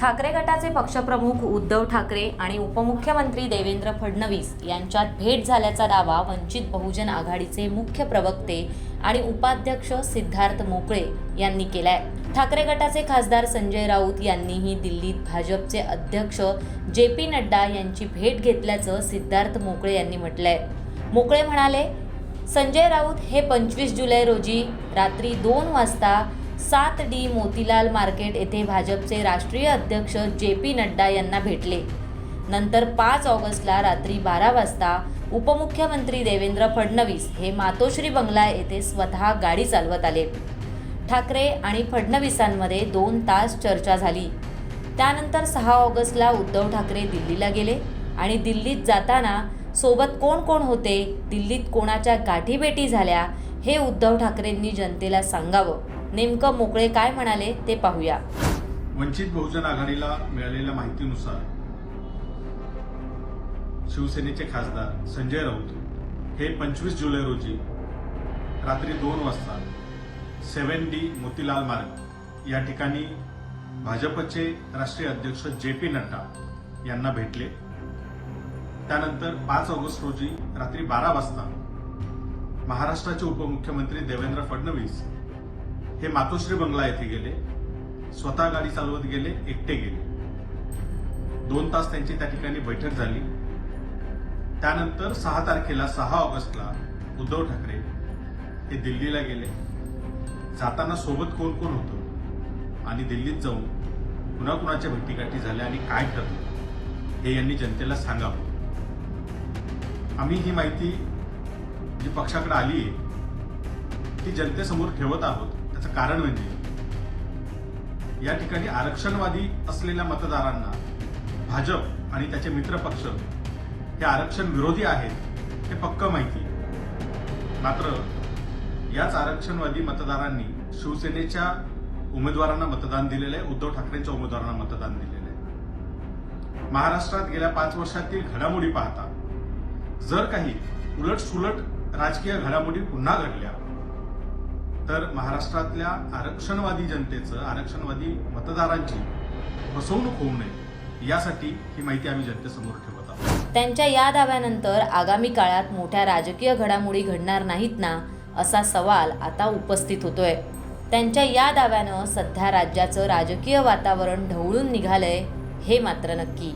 ठाकरे गटाचे पक्षप्रमुख उद्धव ठाकरे आणि उपमुख्यमंत्री देवेंद्र फडणवीस यांच्यात भेट झाल्याचा दावा वंचित बहुजन आघाडीचे मुख्य प्रवक्ते आणि उपाध्यक्ष सिद्धार्थ मोकळे यांनी केलाय. ठाकरे गटाचे खासदार संजय राऊत यांनीही दिल्लीत भाजपचे अध्यक्ष जे पी नड्डा यांची भेट घेतल्याचं सिद्धार्थ मोकळे यांनी म्हटलंय. मोकळे म्हणाले संजय राऊत हे पंचवीस जुलै रोजी रात्री दोन वाजता सात डी मोतीलाल मार्केट येथे भाजपचे राष्ट्रीय अध्यक्ष जे पी नड्डा यांना भेटले. नंतर पाच ऑगस्टला रात्री बारा वाजता उपमुख्यमंत्री देवेंद्र फडणवीस हे मातोश्री बंगला येथे स्वतः गाडी चालवत आले. ठाकरे आणि फडणवीसांमध्ये दोन तास चर्चा झाली. त्यानंतर सहा ऑगस्टला उद्धव ठाकरे दिल्लीला गेले आणि दिल्लीत जाताना सोबत कोण कोण होते दिल्लीत कोणाच्या गाठीभेटी झाल्या हे उद्धव ठाकरेंनी जनतेला सांगावं. नेमकं मोकळे काय म्हणाले ते पाहूया. वंचित बहुजन आघाडीला मिळालेल्या माहितीनुसार शिवसेनेचे खासदार संजय राऊत हे पंचवीस जुलै रोजी रात्री दोन वाजता सेव्हन डी मोतीलाल मार्ग या ठिकाणी भाजपचे राष्ट्रीय अध्यक्ष जे पी नड्डा यांना भेटले. त्यानंतर पाच ऑगस्ट रोजी रात्री बारा वाजता महाराष्ट्राचे उपमुख्यमंत्री देवेंद्र फडणवीस हे मातोश्री बंगला येथे गेले स्वतः गाडी चालवत गेले एकटे गेले. दोन तास त्यांची त्या ठिकाणी बैठक झाली. त्यानंतर सहा तारखेला सहा ऑगस्टला उद्धव ठाकरे हे दिल्लीला गेले. जाताना सोबत कोण कोण होतं? आणि दिल्लीत जाऊन कुणा कुणाच्या भेटीगाठी झाल्या आणि काय ठरलं? हे यांनी जनतेला सांगावं. आम्ही ही माहिती जी पक्षाकडे आली आहे ती जनतेसमोर ठेवत आहोत. त्याचं कारण म्हणजे या ठिकाणी आरक्षणवादी असलेल्या मतदारांना भाजप आणि त्याचे मित्रपक्ष हे आरक्षण विरोधी आहेत हे पक्क माहिती. मात्र याच आरक्षणवादी मतदारांनी शिवसेनेच्या उमेदवारांना मतदान दिलेलं आहे उद्धव ठाकरेंच्या उमेदवारांना मतदान दिलेलं आहे. महाराष्ट्रात गेल्या पाच वर्षातील घडामोडी पाहता जर काही उलट सुलट राजकीय घडामोडी पुन्हा घडल्या. तर महाराष्ट्रातल्या आरक्षणवादी जनतेचं आरक्षणवादी मतदारांची फसवणूक होऊ नये यासाठी ही माहिती आम्ही जनतेसमोर ठेवत आहोत. त्यांच्या या दाव्यानंतर आगामी काळात मोठ्या राजकीय घडामोडी घडणार नाहीत ना असा सवाल आता उपस्थित होतोय. त्यांच्या या दाव्यानं सध्या राज्याचं राजकीय वातावरण ढवळून निघालंय हे मात्र नक्की.